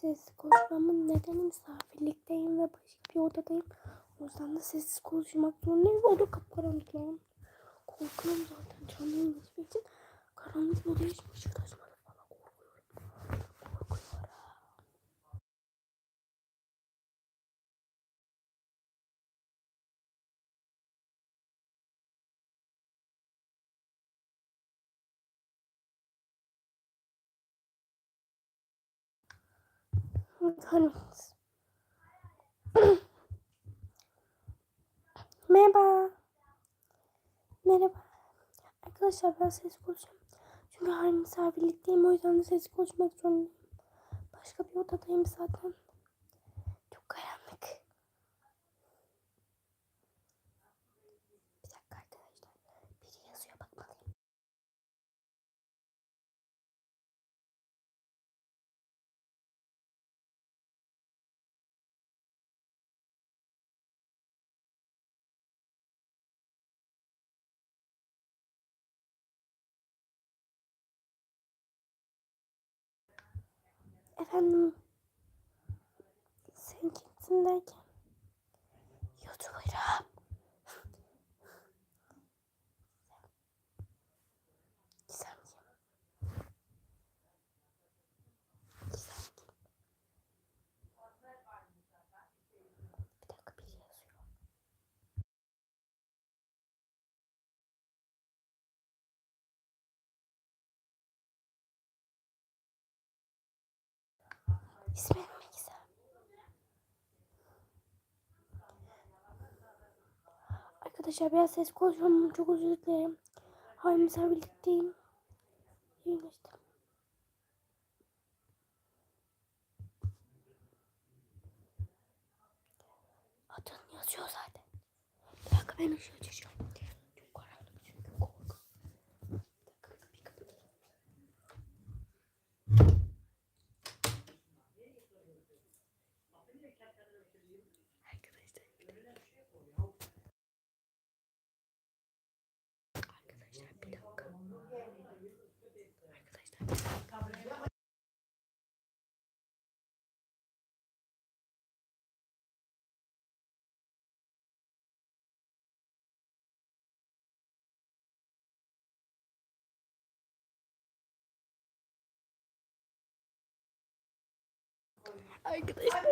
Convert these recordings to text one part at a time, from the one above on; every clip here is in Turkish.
Sessiz konuşmamın nedeni misafirlikteyim ve başka bir odadayım. O yüzden de sessiz konuşmak zorundayım. Oda kapkaranlık lan. Korkuyorum zaten canım geçmek için. Karanlık odaya hiç ışık taşmadı Tanıyoruz. Merhaba. Merhaba. Arkadaşlar ben ses konuşacağım. Çünkü her misafirlikteyim. O yüzden de ses konuşmak zorundayım. Başka bir odadayım zaten. Efendim. Sen kimsin derken? YouTuber'ım. Gizem kim? Gizem kim? Bir dakika biri yazıyor. İsmim mi Gizem? Arkadaşlar biraz ses konuşmam çok özür dilerim. Hayır misafirlikteyim. Yayın açtım. Adın yazıyor zaten. Bir dakika ben ışığı açacağım. Çok karanlık çünkü korku. Bir dakika kapıyı kapatayım. Arkadaşlar. Arkadaşlar bir dakika. Arkadaşlar bir dakika. Arkadaşlar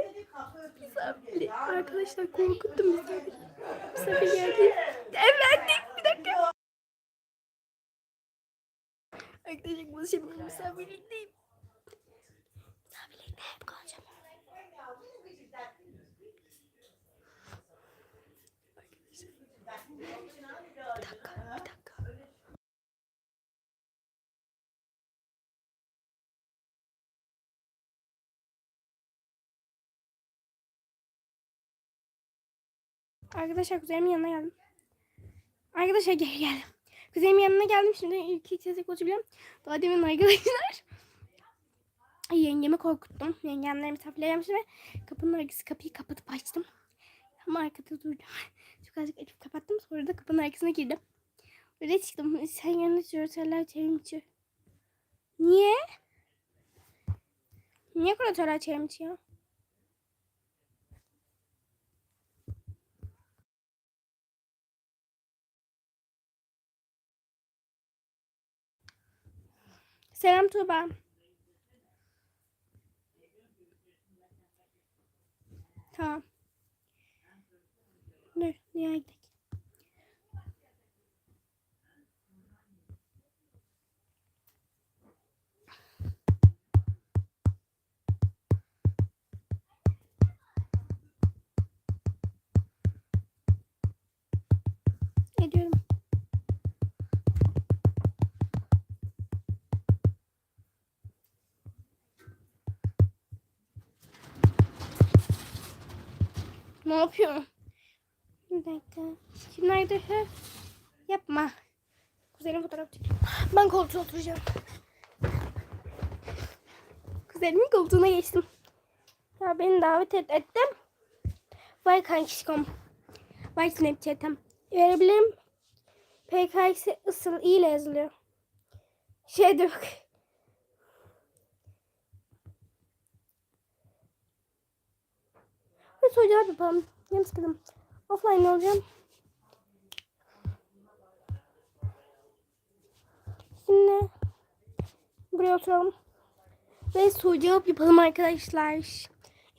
misafir, arkadaşlar korkuttum misafir. Misafir geldi. Evlendik bir dakika. Arkadaşlar bu şimdi misafirlikteyim. Misafirlikte hep kalacağım. Arkadaşlar kuzenimin yanına geldim. Arkadaşlar geri geldim. Kuzenimin yanına geldim. Şimdi ilk ilk sesi konuşabiliyorum. Daha demin arkadaşlar. Yengemi korkuttum. Yengemler misafirler gelmişti ve kapının arkası kapıyı kapatıp açtım. Ama arkada durdum. Çok azıcık açıp kapattım. Sonra da kapının arkasına girdim. Böyle çıktım. Sen yanına çörseler çevrim içiyor. Niye? Niye kuratörler çevrim içiyor? Selam Tuğba. Tamam. Dur, diğer gidelim. Ne yapıyorum? Bir dakika. Şimdi arkadaşlar yapma. Kuzenim fotoğraf çekiyor. Ben koltuğa oturacağım. Kuzenimin koltuğuna geçtim. Ya beni davet et ettim. Vay kankişkom. Vay Snapchat'im. Verebilirim. PKX ısıl ile yazılıyor. Şey de yok. Soru cevap yapalım. Benim sıkıldım. Offline olacağım. Şimdi buraya oturalım. Ve soru cevap yapalım arkadaşlar.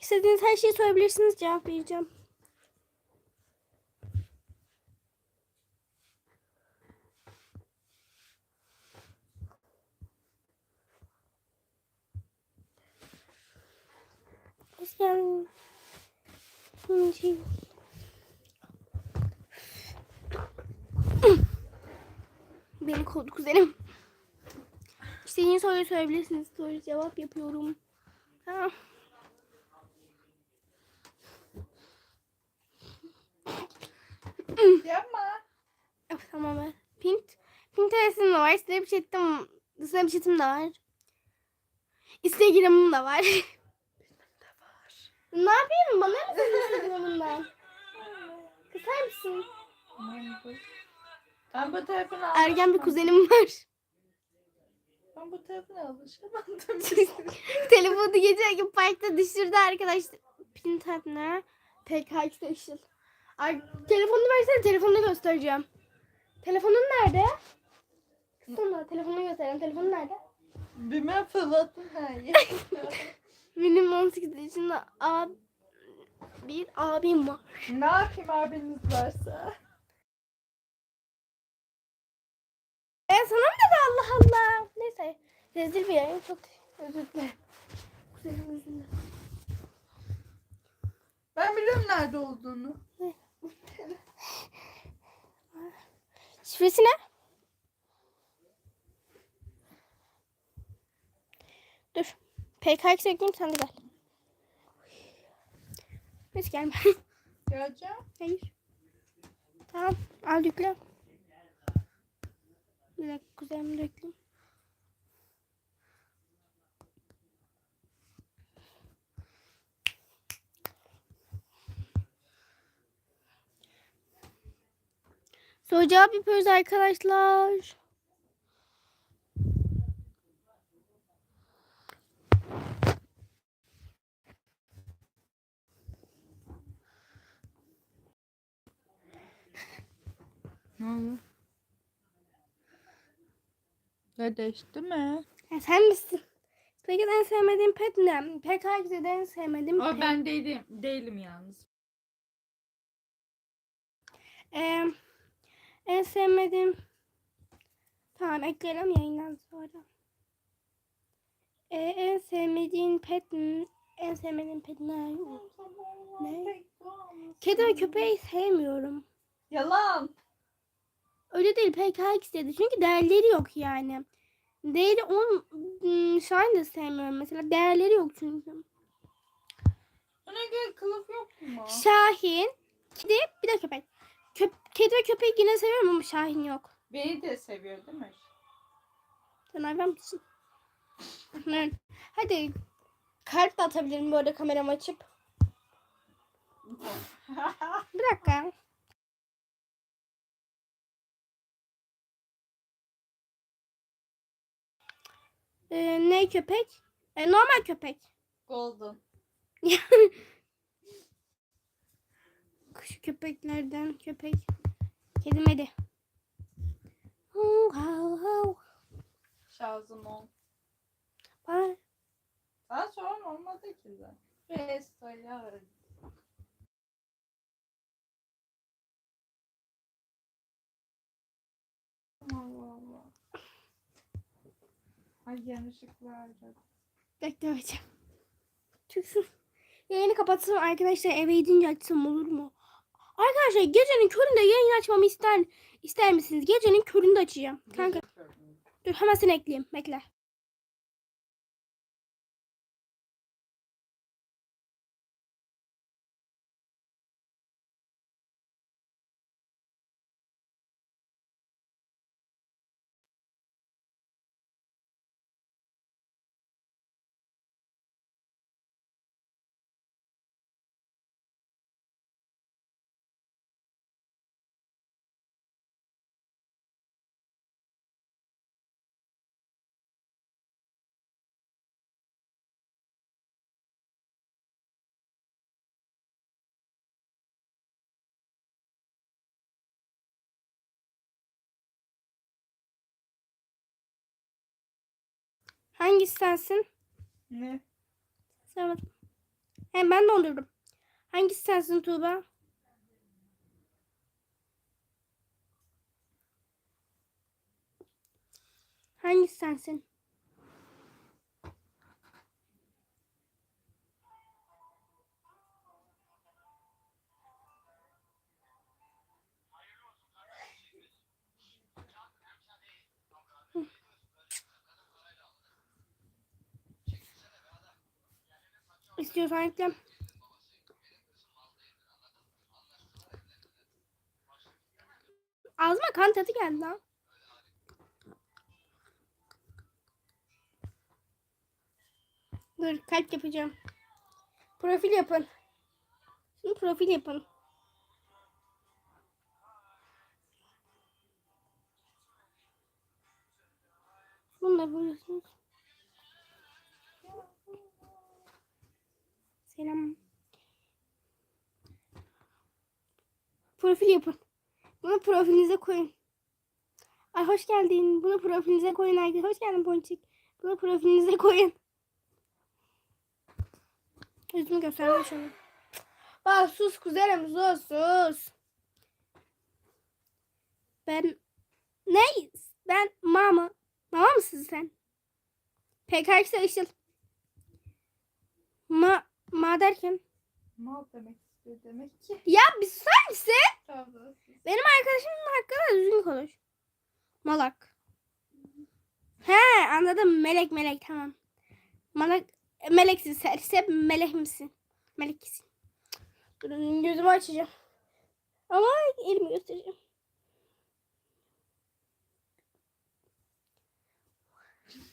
İstediğiniz her şeyi sorabilirsiniz. Cevap vereceğim. Hoş geldin. Şimdi... Beni kovdu kuzenim. İstediğiniz soruyu sorabilirsiniz. Soru cevap yapıyorum. Ha. Yapma. Of, tamam ben. Pint. Pinterest'im de var. Snapchat'im, Snapchat'im de var. Instagram'ım da var. ne yapayım? Bana mı senin Instagram'ından? Kısar mısın? Ben bu telefonu Ergen bir kuzenim var. Ben bu telefona alışamadım. Telefonu geçen gün parkta düşürdü arkadaşlar. Pinterest ne? PK Station. Ay, telefonunu versene telefonunu göstereceğim. Telefonun nerede? Kısana telefonunu göstereyim. Telefonun nerede? Bilmem fırlattın her yeri. Benim 18 yaşında ab bir abim var. ne yapayım abiniz varsa? E sana mı dedi Allah Allah. Neyse. Rezil bir yayın. Çok özür dilerim. Kuzenim yüzünden. Ben biliyorum nerede olduğunu. Şifresi ne? Dur. PKX ekleyeyim sen de gel. Biz gelme. Geleceğim. Hayır. Tamam. Al yükle. Bir dakika kuzenimi de yükleyeyim. Soru cevap yapıyoruz arkadaşlar. Ne oldu? Ne değişti mi? Ha, sen misin? Peki en sevmediğin pet ne? PKX'de en sevmediğim pet. ben değilim, değilim yalnız. Ee, en sevmediğim tamam eklerim yayından sonra. Ee, en sevmediğin pet en sevmediğin pet ne? Ne? Kedi ve köpeği sevmiyorum. Yalan. Öyle değil PKX dedi. Çünkü değerleri yok yani. Değeri on hmm, Şahin de sevmiyorum mesela. Değerleri yok çünkü. Ona göre kılıf yok mu? Şahin, kedi, bir de köpek. Köp kedi ve köpeği yine seviyorum ama Şahin yok. Beni de seviyor değil mi? Sen hayvan mısın? Evet. Hadi kalp de atabilirim böyle kameramı açıp. Bir dakika. Ee, ne köpek? Ee, normal köpek. Golden. Şu köpeklerden köpek. Kedim hadi. Şazımon. Bana- Daha sonra olmadı ki zaten. Restoylar. Ay yanlışlıkla aradım. Beklemeyeceğim. Çıksın. Yayını kapatsın arkadaşlar eve gidince açsam olur mu? Arkadaşlar gecenin köründe yayın açmamı ister ister misiniz? Gecenin köründe açacağım. Kanka dur hemen seni ekleyeyim. Bekle. Hangisi sensin? Ne? Sormadım. Hem ben dondurdum. Hangisi sensin Tuğba? Hangisi sensin? İstiyorsan ekle. Ağzıma kan tadı geldi lan. Dur kalp yapacağım. Profil yapın. Şimdi profil yapın. Bunu da buluyorsunuz. Selam. Profil yapın. Bunu profilinize koyun. Ay hoş geldin. Bunu profilinize koyun herkes. Hoş geldin Ponçik. Bunu profilinize koyun. Yüzümü göstermem şunu. Bak sus kuzenim sus sus. Ben ne? Ben mama. Mama mısın sen? PKK Işıl. Ma, ma derken. Mal demek istiyor demek ki. Ya bir susar mısın? Tabii. Benim arkadaşımın hakkında düzgün konuş. Malak. He anladım. Melek melek tamam. Malak meleksin sen. Sen melek misin? Meleksin. Durun gözümü açacağım. Ama elimi göstereceğim.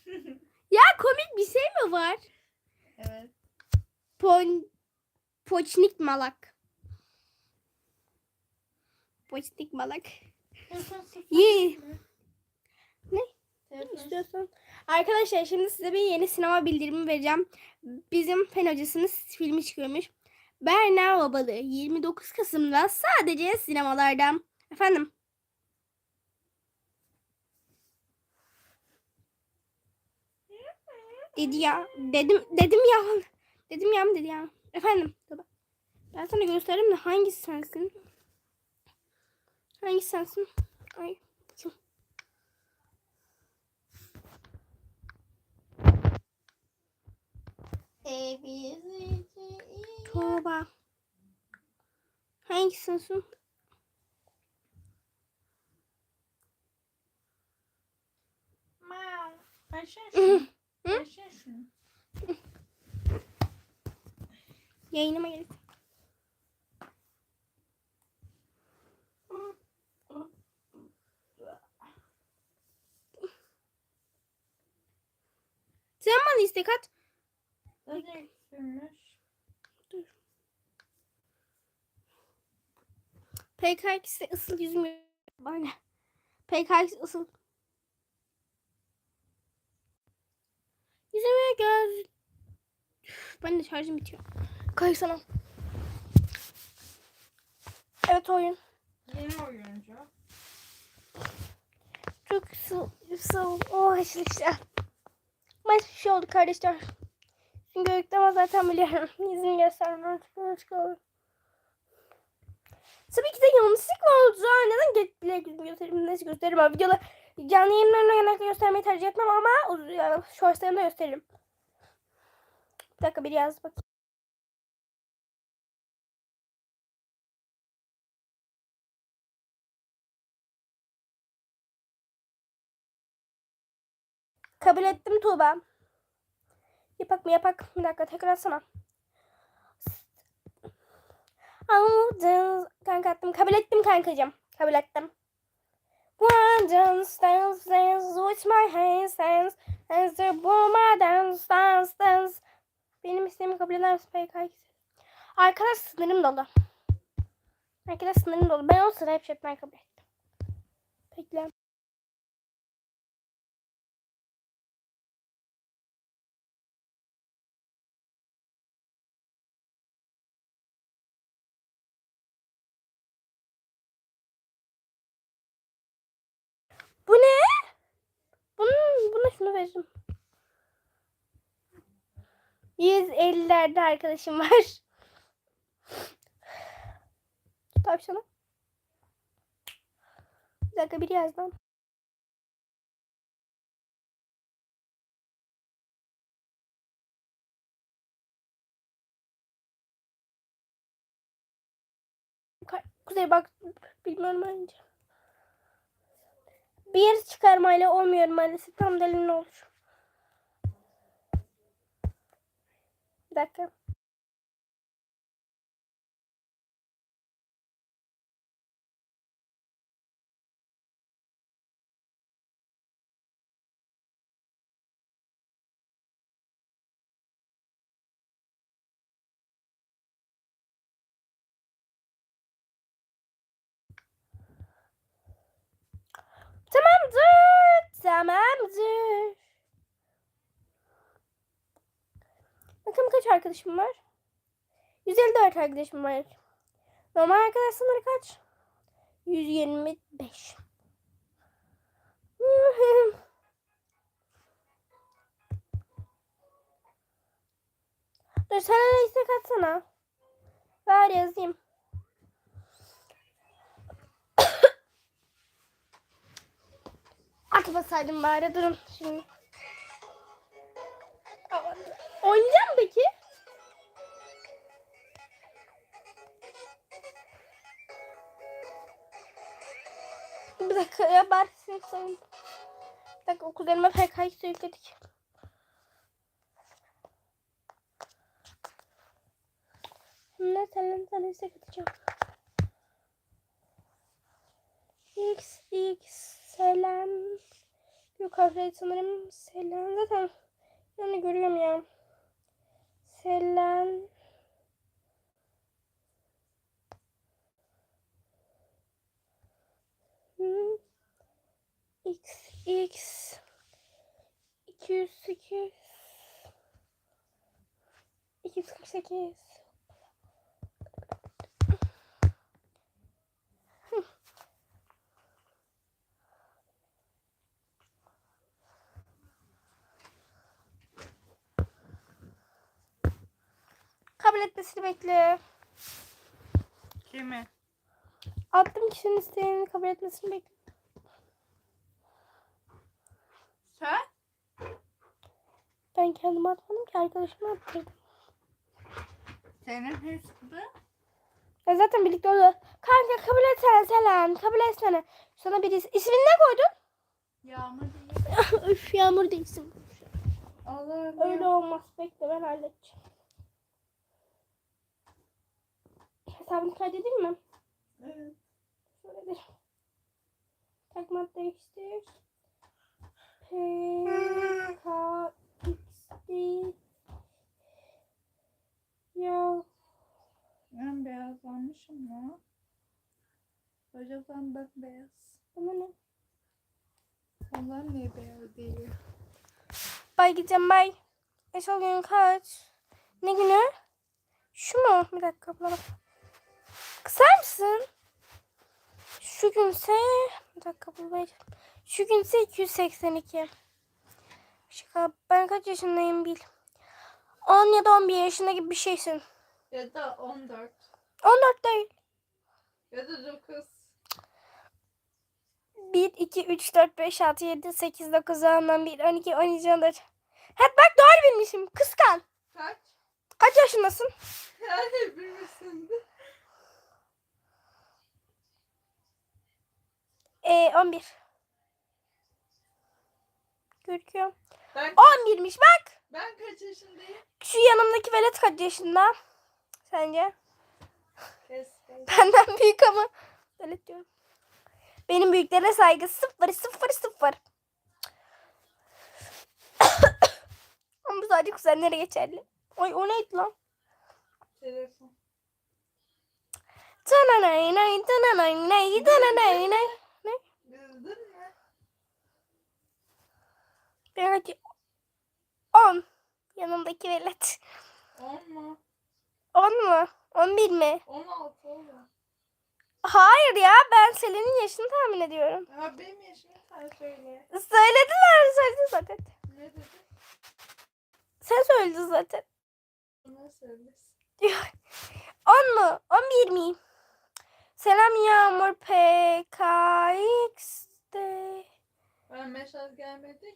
ya komik bir şey mi var? Evet. Pon Poçnik malak. Poçnik malak. Ye. Ne? İstiyorsan. Arkadaşlar şimdi size bir yeni sinema bildirimi vereceğim. Bizim fen hocasının filmi çıkıyormuş. Berna Obalı 29 Kasım'da sadece sinemalarda. Efendim? Dedi ya. Dedim dedim ya. Dedim ya mı dedi ya. Efendim. Tabii. Ben sana göstereyim de hangisi sensin? Hangisi sensin? Ay. Kim? Tuğba. Hangisi sensin? Aşağı şunu. Aşağı şunu. Yayınıma gelin. Sen bana istek at. Nereye sürmüş? PKX'de ısıl yüzüm bana. PKX ısıl. Yüzüme göz. Ben de şarjım bitiyor. Kaysana. Evet oyun. Yeni oyuncu. Çok ısıl. ısıl. Oh işte. Ama hiçbir şey oldu kardeşler. Çünkü yükleme zaten biliyorum. İzin göstermem. Tabii ki de yanlışlıkla oldu. Neden geç bile göstereyim? Neyse gösteririm abi. Videoda canlı yayınlarına genellikle göstermeyi tercih etmem ama yani shortslarımda gösteririm. Bir dakika bir yaz bakayım. Kabul ettim Tuğba. Yapak mı yapak? Bir dakika tekrar atsana. Aldın. Kanka attım. Kabul ettim kankacığım. Kabul ettim. One dance dance dance with my hands hands hands to my dance dance dance. Benim isteğimi kabul eder misin PKX? Arkadaş sınırım dolu. Arkadaş sınırım dolu. Ben o sıra hep chat'ten kabul ettim. Bekle. Bu ne? Bunun, buna şunu veririm. 150'lerde arkadaşım var. Tavşanı. Bir dakika biri ama. Ka- Kuzey bak bilmiyorum önce. Bir çıkarmayla olmuyor maalesef. Tam delin olur. Bir dakika. Tamamdır. Tamamdır. Bakın kaç arkadaşım var? 154 arkadaşım var. Normal arkadaş sınırı kaç? 125. Dur da istek atsana. Ver yazayım. Atmasaydım bari durun şimdi. Oynayacağım peki. Bir dakika ya bari sinek sayın. Bir dakika okullarıma PK'yı yükledik. Şimdi senden sana istek atacağım. X X selam. Yok harfleri sanırım selam. Zaten yani görüyorum ya. Hmm. X X 208 248 Etmesini bekle. Kimi? Attım kişinin isteğini kabul etmesini bekle. Sen? Ben kendim atmadım ki arkadaşıma attırdım. Senin hesabı? Ya zaten birlikte oldu. Kanka kabul etsene Selen. Kabul etsene. Sana birisi. İsmini ne koydun? Yağmur değil. Üf yağmur değilsin. Allah'ım. Öyle olmaz. Bekle ben halledeceğim. Hesabını kaydedeyim mi? Evet. Şöyle bir. Takma değiştir. P K X D Ya Ben beyazlanmışım ya. Hocadan bak beyaz. bana ne? Allah niye beyaz değil? Bay gideceğim bay. Esol gün kaç? Ne günü? Şu mu? Bir dakika abla bak. Kısar mısın? Şu günse... Bir dakika bulayım. Şu günse 282. Şaka. Ben kaç yaşındayım bil. 10 ya da 11 yaşında gibi bir şeysin. Ya da 14. 14 değil. Ya da 9. 1, 2, 3, 4, 5, 6, 7, 8, 9, 10, 11, 12, 13, 14. Hep bak doğru bilmişim. Kıskan. Kaç? Kaç yaşındasın? Yani bilmişsin. Ee, 11. Görüyor. Ben, 11'miş bak. ben kaç yaşındayım? Şu yanımdaki velet kaç yaşında? Sence? Kes kes. Benden büyük ama. Velet diyorum. Benim büyüklere saygı sıfır sıfır sıfır. ama bu sadece kuzenlere geçerli. Oy o neydi lan? Telefon. Tananay nay tananay nay tananay nay. Bildin mi? Belki 10. Yanımdaki velet. 10 mu? 10 mu? 11 mi? 16 oğlum. Hayır ya ben Selin'in yaşını tahmin ediyorum. Ha benim yaşımı sen söyle. Söylediler söyledi zaten. Ne dedi? Sen söyledin zaten. Onlar söylesin. 10 mu? 11 mi? Selam Yağmur PKX'de. Ben mesaj gelmedik.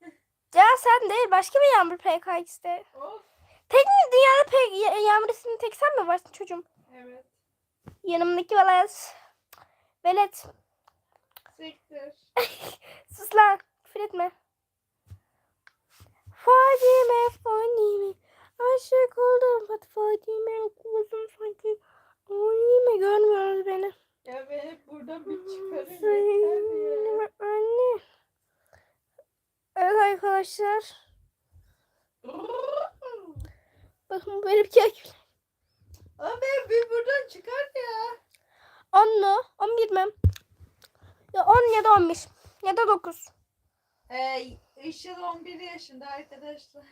Ya sen değil başka bir Yağmur PKX'de. Of. Tek mi dünyada P- Ya- Yağmur isminin tek sen mi varsın çocuğum? Evet. Yanımdaki velet. Velet. Siktir. Sus lan. Küfür etme. Fadime Fadime. Aşık oldum Fadime. Kuzum sanki. Fadime görmüyoruz beni. Ya beni buradan bir yeter ya. Anne. Evet arkadaşlar. Bakın benim kek. Abi bir buradan çıkar ya. 10 mu? 11 mi? Ya 10 ya da 11. Ya da 9. Ee, Işıl 11 yaşında arkadaşlar.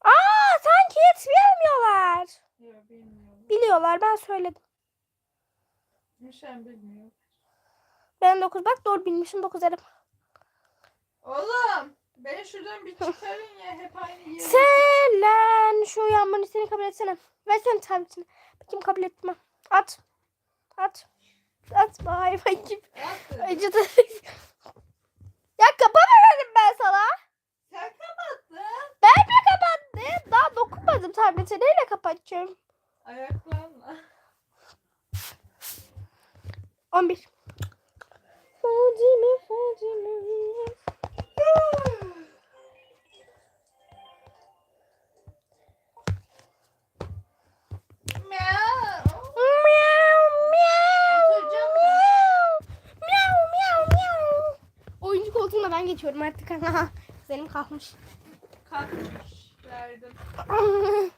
Aa sanki hiç bilmiyorlar. Yok bilmiyorum. Biliyorlar ben söyledim. Nişan bilmiyor. Ben 9 bak doğru bilmişim 9 dedim. Oğlum beni şuradan bir çıkarın ya hep aynı yere. Selen şu yanmanı seni kabul etsene. Versene tabletini. Bakayım kabul etti mi? At. At. At bay bay gibi. Acıdı. ya kapamadım ben sana. Sen kapattın. Ben mi kapattım? Daha dokunmadım tablete. Neyle kapatacağım? Ayaklarla. 11. Fadime, Fadime. Oyuncu koltuğuna ben geçiyorum artık. Senin kalkmış. Kalkmış. Verdim.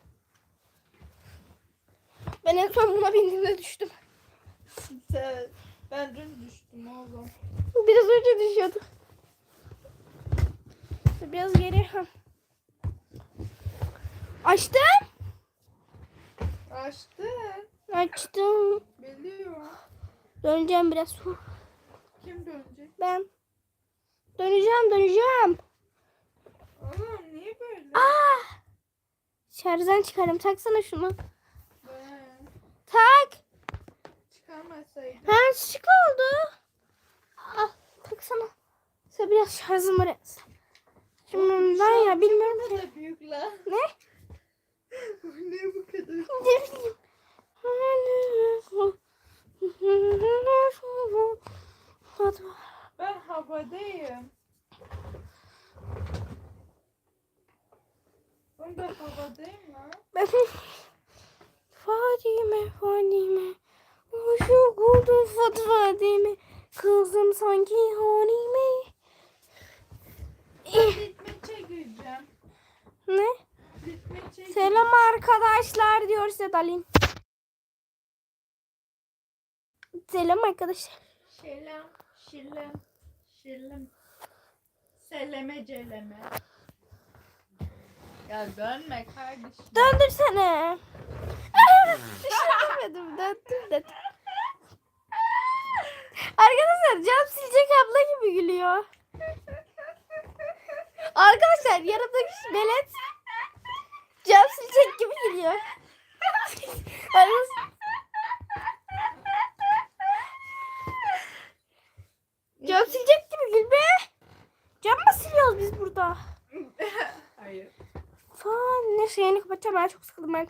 Ben en son buna bindiğimde düştüm. Ben dün düştüm oğlum. Biraz önce düşüyordum. Biraz geri. Açtım. Açtın. Açtım. Biliyorum. Döneceğim biraz. Kim dönecek? Ben. Döneceğim döneceğim. Oğlum niye böyle? Aa! Şarjdan çıkarım. Taksana şunu. Ben Tak. Çıkarmasaydım. Ha şıklı oldu. Al taksana. Sen biraz şarjım var. Şimdi ben ya bilmiyorum ki. da büyük lan. Ne? Ne bu kadar? Ne bileyim. Ben havadayım. Ben de havadayım lan. Ben Fadime Fadime Aşık oldum Fat Fadime Kızım sanki ritme çekeceğim. Ne? Selam arkadaşlar diyor Sedalin. Selam arkadaşlar. Şelam, şillem, şillem. Seleme celeme. Ya dönme kardeşim. Döndürsene. Düşüremedim. Döndüm dedim. Arkadaşlar cam silecek abla gibi gülüyor. Arkadaşlar yanımdaki velet cam silecek gibi gülüyor. Cam silecek gibi gül be. Cam mı siliyoruz biz burada? Hayır. Falan neyse yayını kapatacağım ben çok sıkıldım ben.